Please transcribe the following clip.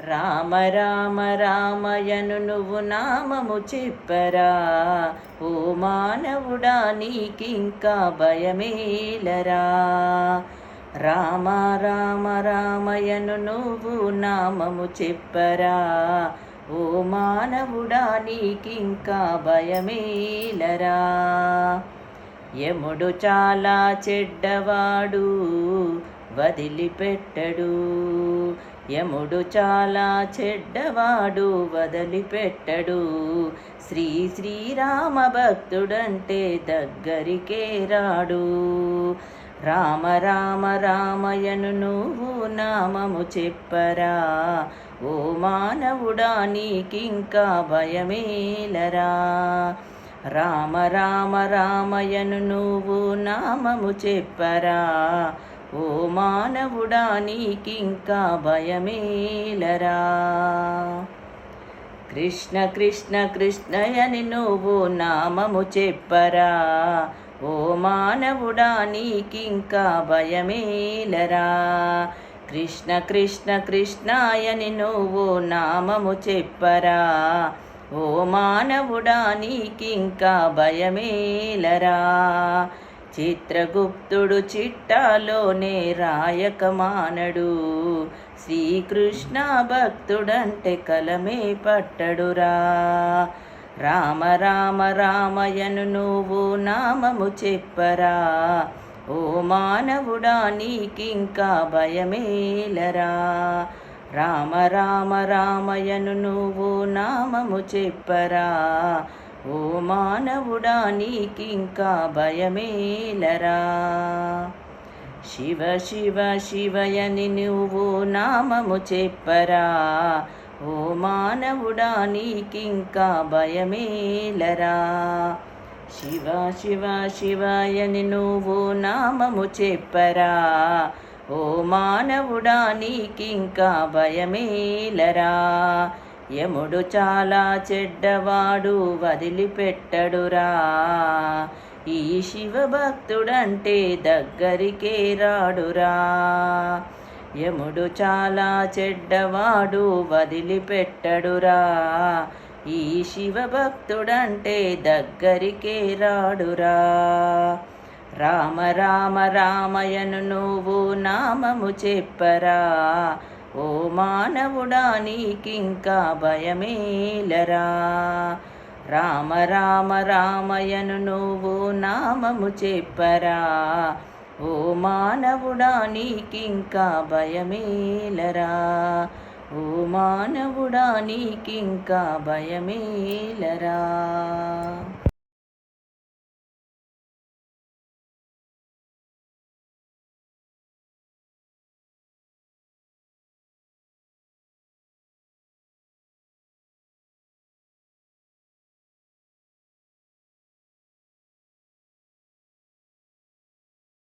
రామ రామ రామయను నువ్వు నామము చెప్పరా. ఓ మానవుడా నీకింకా భయమేలరా. రామ రామ రామయను నువ్వు నామము చెప్పరా. ఓ మానవుడా నీకింకా భయమేలరా. యముడు చాలా చెడ్డవాడు వదిలిపెట్టడు. యముడు చాలా చెడ్డవాడు వదిలిపెట్టడు. శ్రీ శ్రీరామ భక్తుడంటే దగ్గరికే రాడు. రామ రామ రామయను నువ్వు నామము చెప్పరా? ఓ మానవుడా నీకింకా భయమేలరా? రామ రామ రామయను నువ్వు నామము చెప్పరా? ఓ మానవుడా నీకింకా భయమేలరా. కృష్ణ కృష్ణ కృష్ణయని నువ్వు నామము చెప్పరా. ఓ మానవుడా నీకింకా భయమేలరా. కృష్ణ కృష్ణ కృష్ణాయని నువ్వు నామము చెప్పరా. ఓ మానవుడా నీకింకా భయమేలరా. చిత్రగుప్తుడు చిట్టాలోనే రాయక మానడు శ్రీకృష్ణ భక్తుడంటే కలమే పట్టడురా. రామ రామ రామయను నువ్వు నామము చెప్పరా. ఓ మానవుడా నీకింకా భయమేలరా. రామ రామ రామయను నువ్వు నామము చెప్పరా. ఓ మానవుడా నీకింకా భయమేలరా. శివ శివ శివయని నువ్వు నామము చెప్పరా. ఓ మానవుడా నీకింకా భయమేలరా. శివ శివ శివయని నువ్వు నామము చెప్పరా. ఓ మానవుడా నీకింకా భయమేలరా. యముడు చాలా చెడ్డవాడు వదిలిపెట్టడురా. ఈ శివభక్తుడంటే దగ్గరికే రాడురా. యముడు చాలా చెడ్డవాడు వదిలిపెట్టడురా. ఈ శివభక్తుడంటే దగ్గరికే రాడురా. రామ రామ రామయను నువ్వు నామము చెప్పరా. ఓ మానవుడా నీకింకా భయమేలరా. రామ రామ రామయను నువ్వు నామము చెప్పరా. ఓ మానవుడా నీకింకా భయమేలరా. ఓ మానవుడా నీకింకా భయమేలరా.